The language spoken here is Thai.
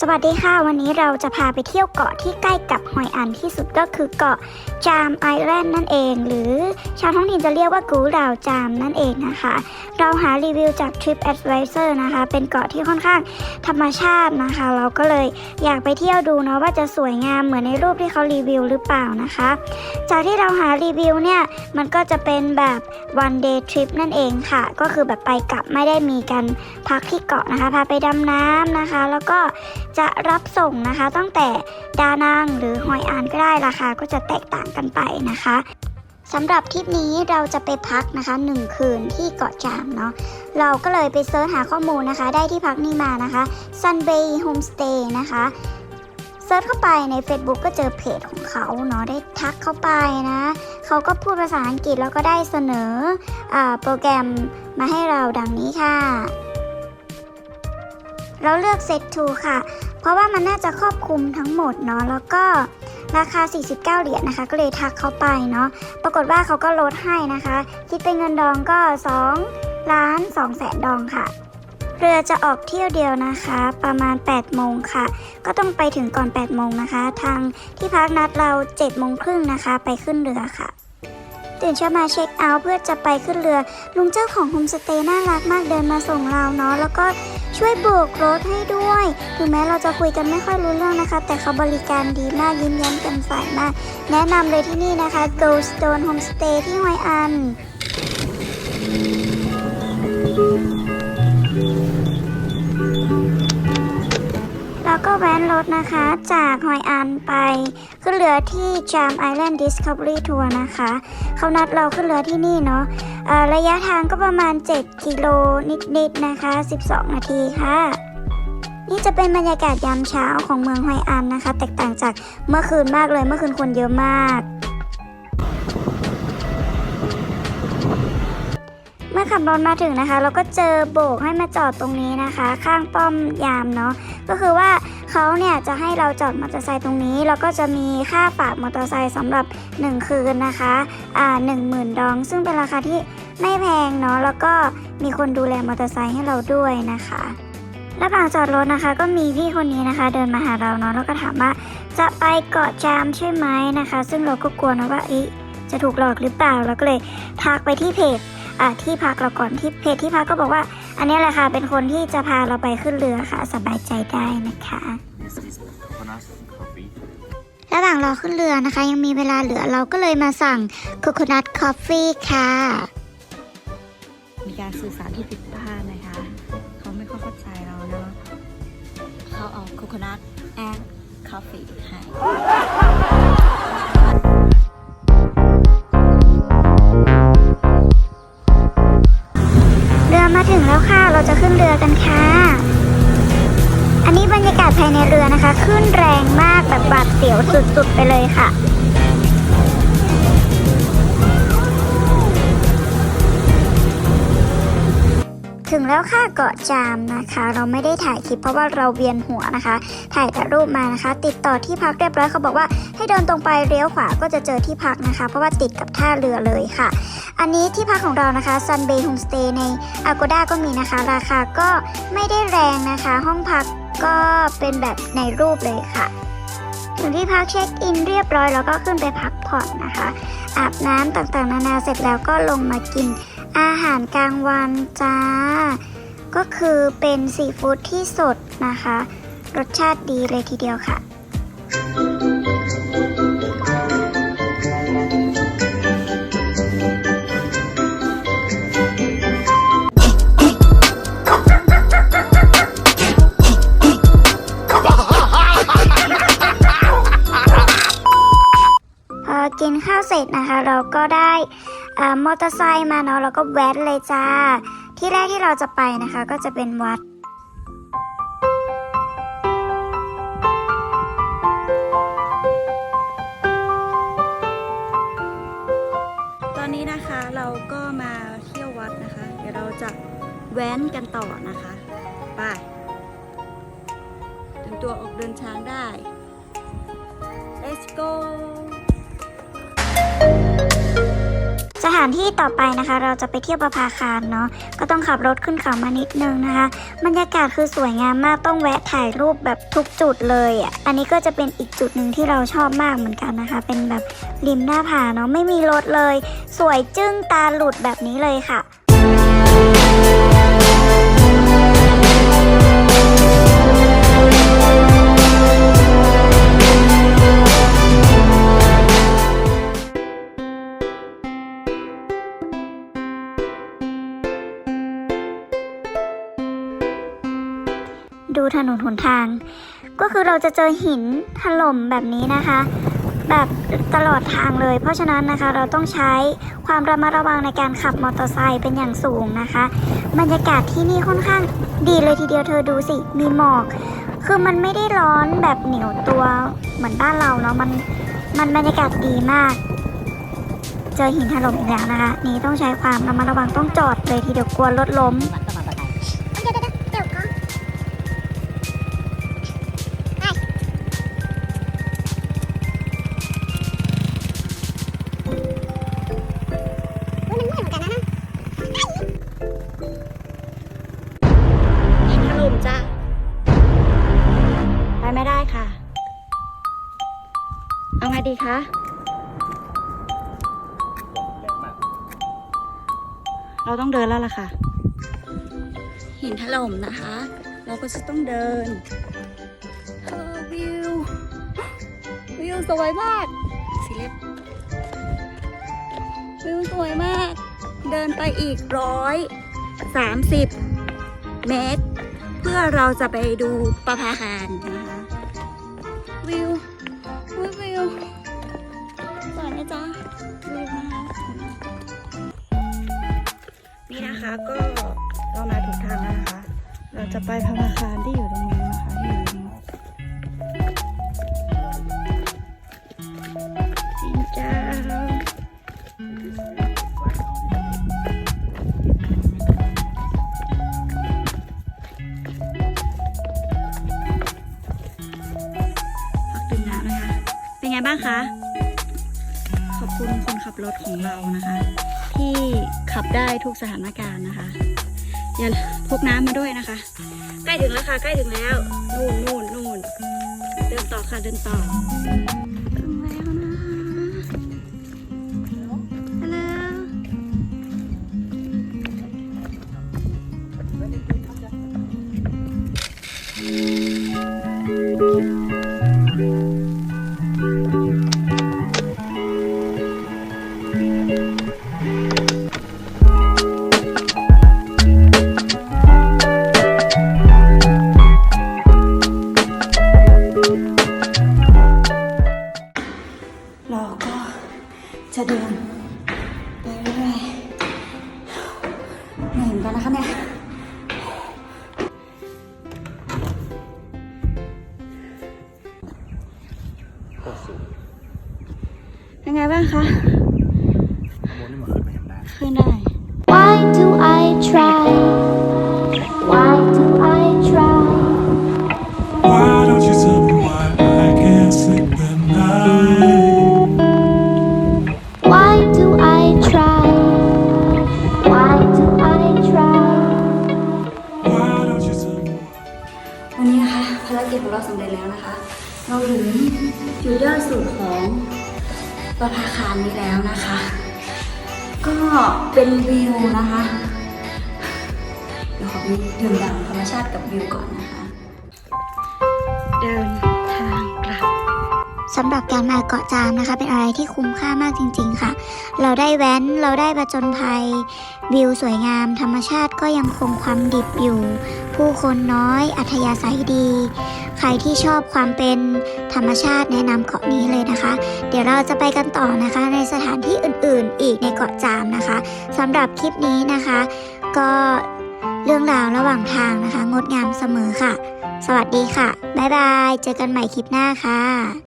สวัสดีค่ะ วันนี้เราจะพาไปเที่ยวเกาะที่ใกล้กับฮอยอันที่สุดก็คือเกาะจามไอแลนด์นั่นเอง หรือชาวท้องถิ่นจะเรียกว่ากูดาวจามนั่นเองนะคะ เราหารีวิวจาก Trip Advisor นะคะ เป็นเกาะที่ค่อนข้างธรรมชาตินะคะ เราก็เลยอยากไปเที่ยวดูเนาะว่าจะสวยงามเหมือนในรูปที่เขารีวิวหรือเปล่านะคะ จากที่เราหารีวิวเนี่ยมันก็จะเป็นแบบ one day trip นั่นเองค่ะ ก็คือแบบไปกลับไม่ได้มีการพักที่เกาะนะคะ พาไปดำน้ำนะคะ แล้วก็ จะรับส่งนะคะ ตั้งแต่ดานังหรือฮอยอานก็ได้ราคาก็จะแตกต่างกันไปนะคะสำหรับทริปนี้เราจะไปพักนะคะ 1 คืนที่เกาะจามเนาะเราก็เลยไปเซิร์ชหาข้อมูลนะคะ ได้ที่พักนี้มานะคะ Sunbay Homestay นะคะเซิร์ชเข้าไปใน Facebook ก็เจอเพจของเขาเนาะได้ทักเข้าไปนะ เขาก็พูดภาษาอังกฤษแล้วก็ได้เสนออโปรแกรมมาให้เราดังนี้ค่ะ เราเลือก Set to ค่ะ ราะว่ามันน่าจะครอบคลุมทั้งหมดเนาะแล้วก็ราคา 49 เหรียญนะคะ ก็เลยทักเขาไปเนาะปรากฏว่าเขาก็ลดให้นะคะ คิดเป็นเงินดองก็ 2 ล้าน2แสนดองค่ะ เรือจะออกเที่ยวเดียวนะคะ ประมาณ 8 โมงค่ะ ก็ต้องไปถึงก่อน 8 โมงนะคะ ทางที่พักนัดเรา 7 โมงครึ่งนะคะ ไปขึ้นเรือค่ะ ตื่นเช้ามาเช็คเอาท์เพื่อจะไปขึ้นเรือ ลุงเจ้าของโฮมสเตย์น่ารักมากเดินมาส่งเราเนาะแล้วก็ช่วยโบกรถให้ด้วย ถึงแม้เราจะคุยกันไม่ค่อยรู้เรื่องนะคะ แต่เขาบริการดีมากยิ้มแย้มแจ่มใสมาก แนะนำเลยที่นี่นะคะ Goldstone Homestay ที่ฮอยอัน แล้วก็แว้นรถนะคะ จากฮอยอันไป ขึ้นเรือที่จามไอแลนด์ดิสคัฟเวอรี่ทัวร์นะคะเขานัดเราขึ้นเรือที่นี่เนาะะระยะทางก็ประมาณ 7 กิโลนิดๆนะคะ 12 นาทีค่ะนี่จะเป็นบรรยากาศยามเช้าของเมืองฮอยอันนะคะ แตกต่างจากเมื่อคืนมากเลยเมื่อคืนคนเยอะมาก มื่อขับรถมาถึงนะคะ เราก็เจอโบกให้มาจอดตรงนี้นะคะ ข้างป้อมยามเนาะก็คือว่าเขาเนี่ยจะให้เราจอดมอเตอร์ไซค์ตรงนี้แล้วก็จะมีค่าฝากมอเตอร์ไซค์สำหรับ 1 คืนนะคะอ่า1 0,000ดอง ซึ่งเป็นราคาที่ไม่แพงเนาะแล้วก็มีคนดูแลมอเตอร์ไซค์ให้เราด้วยนะคะระหว่างจอดรถนะคะ ก็มีพี่คนนี้นะคะ เดินมาหาเราเนาะแล้วก็ถามว่าจะไปเกาะจามใช่ไหมนะคะ ซึ่งเราก็กลัวนะว่าอีจะถูกหลอกหรือเปล่าเราก็เลยทักไปที่เพจ ที่พักเราก่อนที่เพจที่พักก็บอกว่า อันนี้แหละค่ะเป็นคนที่จะพาเราไปขึ้นเรือค่ะ สบายใจได้นะคะ This is coconut coffee. ระหว่างรอขึ้นเรือนะคะ ยังมีเวลาเหลือเราก็เลยมาสั่ง Coconut Coffee ค่ะ มีการสื่อสารที่ผิดพลาดนะคะ เขาไม่ค่อยเข้าใจเราเนาะเขาเอาโคโคนัทแอนด์คอฟฟี่ให้ ขึ้นเรือกันค่ะ อันนี้บรรยากาศภายในเรือนะคะ ขึ้นแรงมากแบบบาดเสียวสุดๆไปเลยค่ะ ถึงแล้วค่ะเกาะจามนะคะ เราไม่ได้ถ่ายคลิปเพราะว่าเราเวียนหัวนะคะ ถ่ายแต่รูปมานะคะ ติดต่อที่พักเรียบร้อยเขาบอกว่าให้เดินตรงไปเลี้ยวขวาก็จะเจอที่พักนะคะ เพราะว่าติดกับท่าเรือเลยค่ะ อันนี้ที่พักของเรานะคะ Sunbay Homestay ใน Agoda ก็มีนะคะ ราคาก็ไม่ได้แรงนะคะ ห้องพักก็เป็นแบบในรูปเลยค่ะถึงที่พักเช็คอินเรียบร้อยแล้วก็ขึ้นไปพักผ่อนนะคะ อาบน้ำต่างๆ นานาเสร็จแล้วก็ลงมากิน อาหารกลางวันจ้า ก็คือเป็นซีฟู้ดที่สดนะคะ รสชาติดีเลยทีเดียวค่ะพอกินข้าวเสร็จนะคะ เราก็ได้ มอเตอร์ไซค์มาเนาะแล้วก็แวะเลยจ้า ที่แรกที่เราจะไปนะคะก็จะเป็นวัดตอนนี้นะคะเราก็มาเที่ยววัดนะคะ เดี๋ยวเราจะแว้นกันต่อนะคะไปเตรียมตัวออกเดินทางได้ let's go สถานที่ต่อไปนะคะ เราจะไปเที่ยวประภาคารเนาะก็ต้องขับรถขึ้นเขามานิดนึงนะคะบรรยากาศคือสวยงามมากต้องแวะถ่ายรูปแบบทุกจุดเลยอะอันนี้ก็จะเป็นอีกจุดหนึ่งที่เราชอบมากเหมือนกันนะคะ เป็นแบบริมหน้าผาเนาะไม่มีรถเลย สวยจึ้งตาหลุดแบบนี้เลยค่ะ ดูถนนหนทาง ก็คือเราจะเจอหินถล่มแบบนี้นะคะ แบบตลอดทางเลย เพราะฉะนั้นนะคะเราต้องใช้ความระมัดระวังในการขับมอเตอร์ไซค์เป็นอย่างสูงนะคะ บรรยากาศที่นี่ค่อนข้างดีเลยทีเดียวเธอดูสิมีหมอก คือมันไม่ได้ร้อนแบบเหนียวตัวเหมือนบ้านเราเนาะมันมันบรรยากาศดีมาก เจอหินถล่มอีกแล้วนะคะ นี่ต้องใช้ความระมัดระวังต้องจอดเลยทีเดียวกลัวรถล้ม เอาไงดีคะ เราต้องเดินแล้วล่ะค่ะ หินถล่มนะคะ เราก็จะต้องเดินเออวิว วิวสวยมาก สีเล็บ วิวสวยมาก เดินไปอีกร้อยสามสิบเมตร เพื่อเราจะไปดูประภาคารนะคะ วิว วิววิวสวยจ๊ะดูนะคะนี่นะคะก็เรามาถูกทางแล้วนะคะ เราจะไปพระอาคารที่อยู่ตรงนี้นะคะ บ้างคะ ขอบคุณคนขับรถของเรานะคะ ที่ขับได้ทุกสถานการณ์นะคะอย่าพกน้ำมาด้วยนะคะ ใกล้ถึงแล้วค่ะ ใกล้ถึงแล้ว นู่นนู่นนู่นเดินต่อค่ะเดินต่อถึงแล้วนะฮัลโหลเรา จะเดินไปเรื่อยๆเหนื่อยเหมือนกันนะคะเนี่ยเป็นไงบ้างคะ เราถึงจุดยอดสุดของประภาคารนี้แล้วนะคะ ก็เป็นวิวนะคะเดี๋ยวขอไปดื่มด่ำธรรมชาติกับวิวก่อนนะคะ เดินทางกลับสำหรับการมาเกาะจามนะคะ เป็นอะไรที่คุ้มค่ามากจริง ๆ ค่ะ เราได้แว้นเราได้ประจนภัย วิวสวยงาม ธรรมชาติก็ยังคงความดิบอยู่ ผู้คนน้อยอัธยาศัยดี ใครที่ชอบความเป็นธรรมชาติแนะนำเกาะนี้เลยนะคะ เดี๋ยวเราจะไปกันต่อนะคะ ในสถานที่อื่นๆ อีกในเกาะจามนะคะสำหรับคลิปนี้นะคะ ก็เรื่องราวระหว่างทางนะคะ งดงามเสมอค่ะ สวัสดีค่ะ บ๊ายบาย เจอกันใหม่คลิปหน้าค่ะ